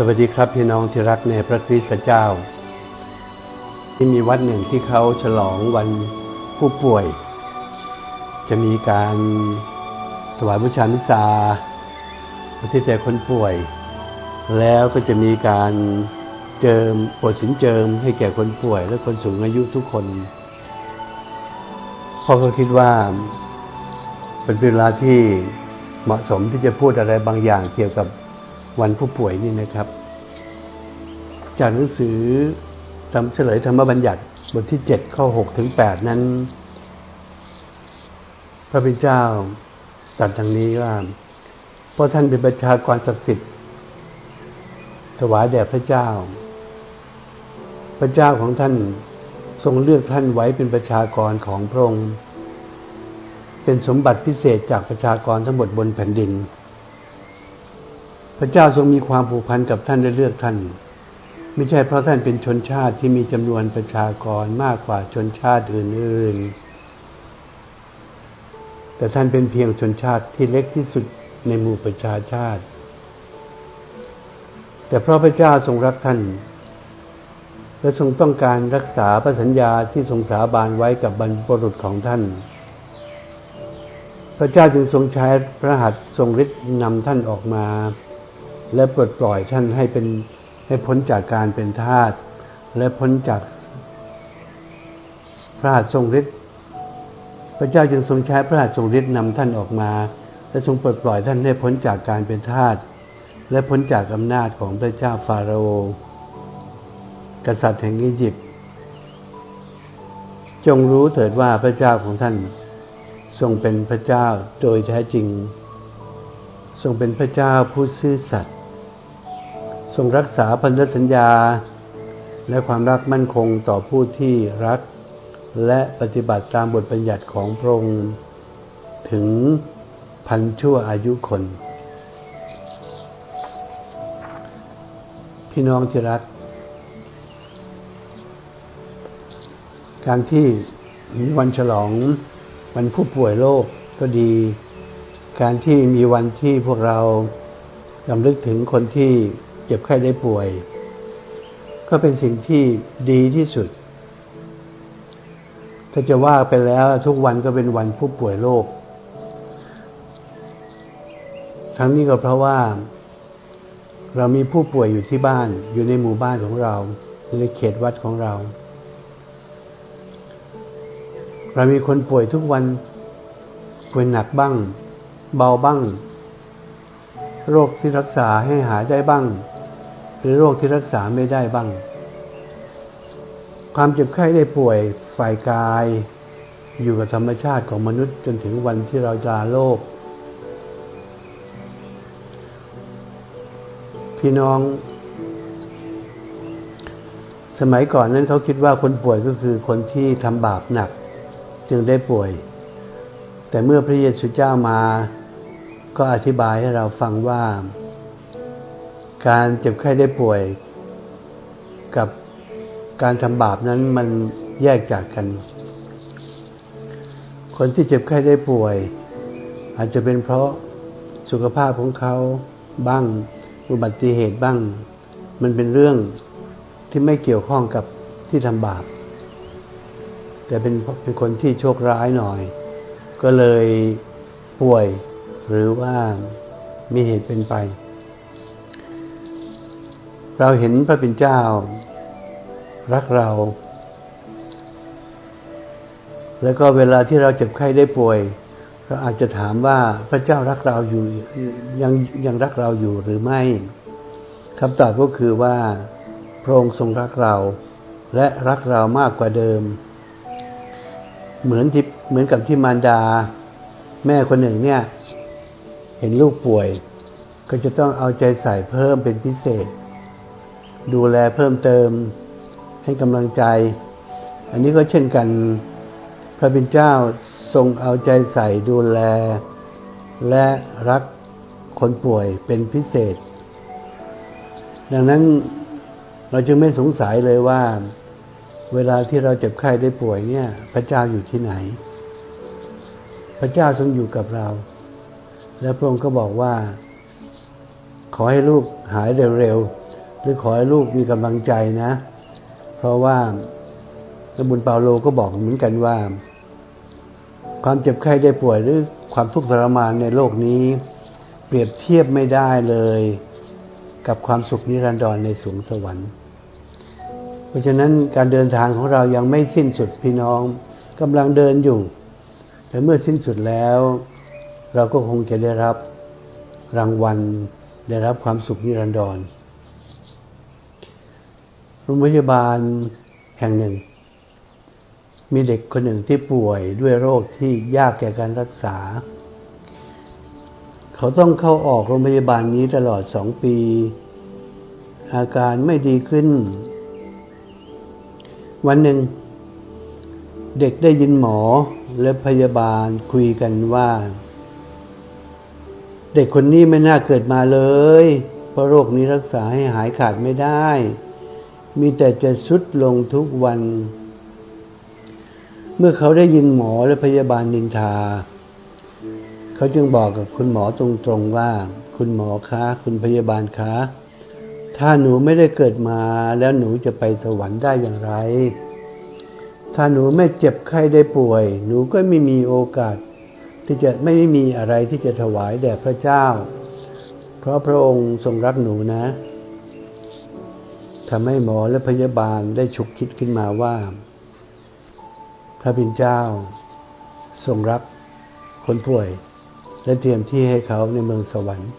สวัสดีครับพี่น้องที่รักในพระคริสต์เจ้า ที่มีวัดหนึ่งที่เขาฉลองวันผู้ป่วย จะมีการถวายบูชามิสาอุทิศแด่คนป่วย แล้วก็จะมีการเจิมโปรดสินเจิมให้แก่คนป่วย และคนสูงอายุทุกคนพ่อก็คิดว่าเป็นเวลาที่เหมาะสมที่จะพูดอะไรบางอย่างเกี่ยวกับ วันผู้ป่วยนี่นะครับ จากหนังสือทำเฉลยธรรมบัญญัติบทที่ 7 ข้อ6ถึง8นั้น พระเป็นเจ้าตรัสทางนี้ว่าเพราะท่านเป็นประชากรศักดิ์สิทธิ์ ถวายแด่พระเจ้า พระเจ้าของท่านทรงเลือกท่านไว้เป็นประชากรของพระองค์เป็นสมบัติพิเศษจากประชากรทั้งหมดบนแผ่นดิน พระเจ้าทรงมีความผูกพันกับท่านได้เลือกท่าน ไม่ใช่เพราะท่านเป็นชนชาติที่มีจำนวนประชากรมากกว่าชนชาติอื่นๆ แต่ท่านเป็นเพียงชนชาติที่เล็กที่สุดในหมู่ประชาชาติ แต่เพราะพระเจ้าทรงรักท่าน และทรงต้องการรักษาพระสัญญาที่ทรงสาบานไว้กับบรรพบุรุษของท่านพระเจ้าจึงทรงใช้พระหัตถ์ทรงฤทธิ์นำท่านออกมา และปลดปล่อยท่านให้เป็นให้พ้นจากการเป็นทาสและพ้นจากพระหัตถ์ทรงฤทธิ์พระเจ้าจึงทรงใช้พระหัตถ์ทรงฤทธิ์นำท่านออกมา และทรงปลดปล่อยท่านให้พ้นจากการเป็นทาสและพ้นจากอำนาจของพระเจ้าฟาโรห์กษัตริย์แห่งอียิปต์จงรู้เถิดว่าพระเจ้าของท่าน ทรงเป็นพระเจ้าโดยแท้จริง ทรงเป็นพระเจ้าผู้ซื่อสัตย์ ทรงรักษาพันธสัญญา และความรักมั่นคงต่อผู้ที่รัก และปฏิบัติตามบทบัญญัติของพระองค์ถึงพันชั่วอายุคน พี่น้องที่รัก การที่มีวันฉลองวันผู้ป่วยโรคก็ดี การที่มีวันที่พวกเราลำลึกถึงคนที่ เจ็บไข้ได้ป่วย ก็เป็นสิ่งที่ดีที่สุด ถ้าจะว่าไปแล้วทุกวันก็เป็นวันผู้ป่วยโรคทั้งนี้ก็เพราะว่า เรามีผู้ป่วยอยู่ที่บ้านอยู่ในหมู่บ้านของเราอยู่ในเขตวัดของเรา เรามีคนป่วยทุกวันป่วยหนักบ้าง เบาบ้าง โรคที่รักษาให้หายได้บ้าง หรือโรคที่รักษาไม่ได้บ้าง ความเจ็บไข้ได้ป่วยฝ่ายกาย อยู่กับธรรมชาติของมนุษย์จนถึงวันที่เราจะลาโลก พี่น้อง สมัยก่อนนั้นเขาคิดว่าคนป่วยก็คือคนที่ทำบาปหนัก จึงได้ป่วย แต่เมื่อพระเยซูเจ้ามาก็อธิบายให้เราฟังว่า การเจ็บไข้ได้ป่วย กับการทำบาปนั้นมันแยกจากกัน คนที่เจ็บไข้ได้ป่วย อาจจะเป็นเพราะสุขภาพของเขาบ้างอุบัติเหตุบ้าง มันเป็นเรื่องที่ไม่เกี่ยวข้องกับที่ทำบาป แต่เป็นเป็นคนที่โชคร้ายหน่อย ก็เลยป่วยหรือว่ามีเหตุเป็นไป เราเห็นพระเป็นเจ้า รักเรา แล้วก็เวลาที่เราเจ็บไข้ได้ป่วย เราอาจจะถามว่าพระเจ้ารักเราอยู่ยังยังรักเราอยู่หรือไม่คำตอบก็คือว่า พระองค์ทรงรักเรา และรักเรามากกว่าเดิม เหมือนที่เหมือนกับที่มารดา แม่คนหนึ่งเนี่ย เห็นลูกป่วย ก็จะต้องเอาใจใส่เพิ่มเป็นพิเศษ ดูแลเพิ่มเติมให้กำลังใจ อันนี้ก็เช่นกันพระบิดเจ้าทรงเอาใจใส่ดูแล และรักคนป่วยเป็นพิเศษ ดังนั้นเราจึงไม่สงสัยเลยว่า เวลาที่เราเจ็บไข้ได้ป่วยเนี่ย พระเจ้าอยู่ที่ไหน พระเจ้าทรงอยู่กับเรา และพระองค์ก็บอกว่า ขอให้ลูกหายเร็ว รือขอให้ลูกมีกำลังใจนะ เพราะว่าพระบุญเปาโลก็บอกเหมือนกันว่า ความเจ็บไข้ได้ป่วยหรือความทุกข์ทรมานในโลกนี้ เปรียบเทียบไม่ได้เลย กับความสุขนิรันดรในสวงสวรรค์ เพราะฉะนั้นการเดินทางของเรายังไม่สิ้นสุดพี่น้องกำลังเดินอยู่ แต่เมื่อสิ้นสุดแล้ว เราก็คงจะได้รับรางวัลได้รับความสุขนิรันดร โรงพยาบาลแห่งหนึ่ง มีเด็กคนหนึ่งที่ป่วยด้วยโรคที่ยากแก่การรักษา เขาต้องเข้าออกโรงพยาบาลนี้ตลอดสองปี อาการไม่ดีขึ้น วันหนึ่ง เด็กได้ยินหมอและพยาบาลคุยกันว่า เด็กคนนี้ไม่น่าเกิดมาเลย เพราะโรคนี้รักษาให้หายขาดไม่ได้ มีแต่จะสุดลงทุกวัน เมื่อเขาได้ยินหมอและพยาบาลนินทา เขาจึงบอกกับคุณหมอตรงๆว่า คุณหมอคะคุณพยาบาลคะ ถ้าหนูไม่ได้เกิดมาแล้วหนูจะไปสวรรค์ได้อย่างไร ถ้าหนูไม่เจ็บไข้ได้ป่วย หนูก็ไม่มีโอกาส ที่จะไม่มีอะไรที่จะถวายแด่พระเจ้า เพราะพระองค์ทรงรักหนูนะ ทำให้หมอและพยาบาลได้ฉุกคิดขึ้นมาว่า พระบิดเจ้าทรงรับคนป่วย และเตรียมที่ให้เขาในเมืองสวรรค์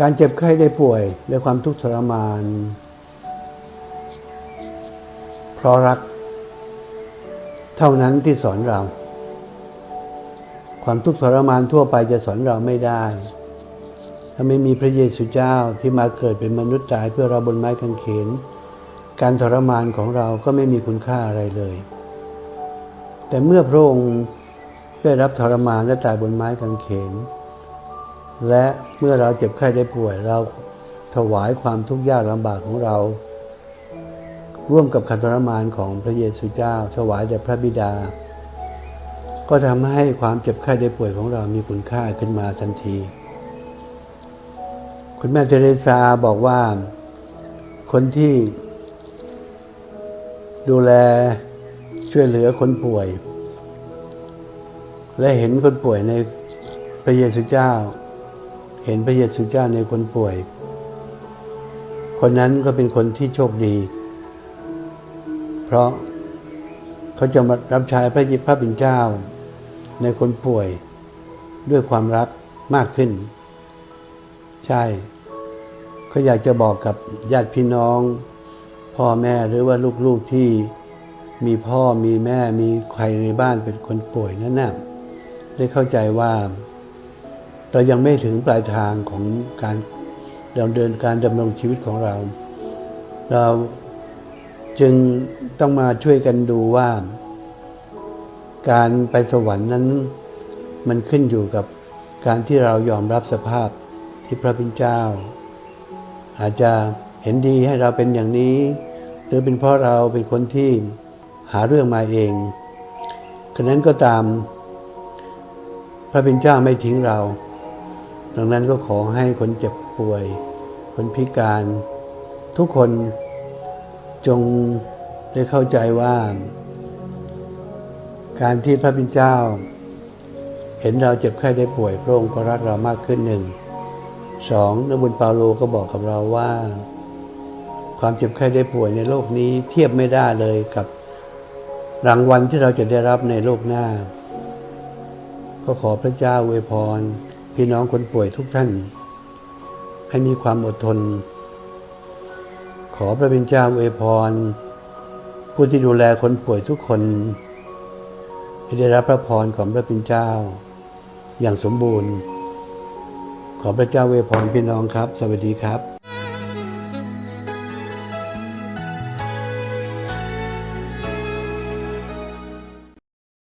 การเจ็บไข้ได้ป่วยและความทุกข์ทรมาน เพราะรัก เท่านั้นที่สอนเรา ความทุกข์ทรมานทั่วไปจะสอนเราไม่ได้ ถ้าไม่มีพระเยซูเจ้าที่มาเกิดเป็นมนุษย์ตายเพื่อเราบนไม้กางเขน การทรมานของเราก็ไม่มีคุณค่าอะไรเลย แต่เมื่อพระองค์ได้รับทรมานและตายบนไม้กางเขน และเมื่อเราเจ็บไข้ได้ป่วยเราถวายความทุกข์ยากลำบากของเรา ร่วมกับการทรมานของพระเยซูเจ้า ถวายแด่พระบิดา ก็ทำให้ความเจ็บไข้ได้ป่วยของเรามีคุณค่าขึ้นมาทันที คุณแม่เทเรซาบอกว่า คนที่ดูแลช่วยเหลือคนป่วย และเห็นคนป่วยในพระเยซูเจ้า เห็นพระเยซูเจ้าในคนป่วย คนนั้นก็เป็นคนที่โชคดี เพราะเขาจะมารับใช้พระยิพระบิณเจ้า ในคนป่วยด้วยความรักมากขึ้น ใช่เขาอยากจะบอกกับญาติพี่น้อง พ่อแม่หรือว่าลูกๆที่มีพ่อมีแม่มีใครในบ้านเป็นคนป่วยนั่นน่ะได้เข้าใจว่า เรายังไม่ถึงปลายทางของการดำเนินการดำรงชีวิตของเรา เราจึงต้องมาช่วยกันดูว่า การไปสวรรค์นั้น มันขึ้นอยู่กับการที่เรายอมรับสภาพ ที่พระพิณเจ้า อาจจะเห็นดีให้เราเป็นอย่างนี้ หรือเป็นเพราะเราเป็นคนที่หาเรื่องมาเองฉะนั้นก็ตาม พระเป็นเจ้าไม่ทิ้งเรา ดังนั้นก็ขอให้คนเจ็บป่วย คนพิการ ทุกคนจงได้เข้าใจว่า การที่พระเป็นเจ้า เห็นเราเจ็บไข้ได้ป่วยพระองค์ก็รักเรามากขึ้นหนึ่ง สองนบุญเปาโลก็บอกกับเราว่า ความเจ็บไข้ได้ป่วยในโลกนี้เทียบไม่ได้เลยกับรางวัลที่เราจะได้รับในโลกหน้า ก็ขอพระเจ้าอวยพร พี่น้องคนป่วยทุกท่าน ให้มีความอดทน ขอพระเป็นเจ้าอวยพร ผู้ที่ดูแลคนป่วยทุกคน ให้ได้รับพระพรของพระเป็นเจ้า อย่างสมบูรณ์ ขอพระเจ้าเวพรพี่น้องครับ สวัสดีครับ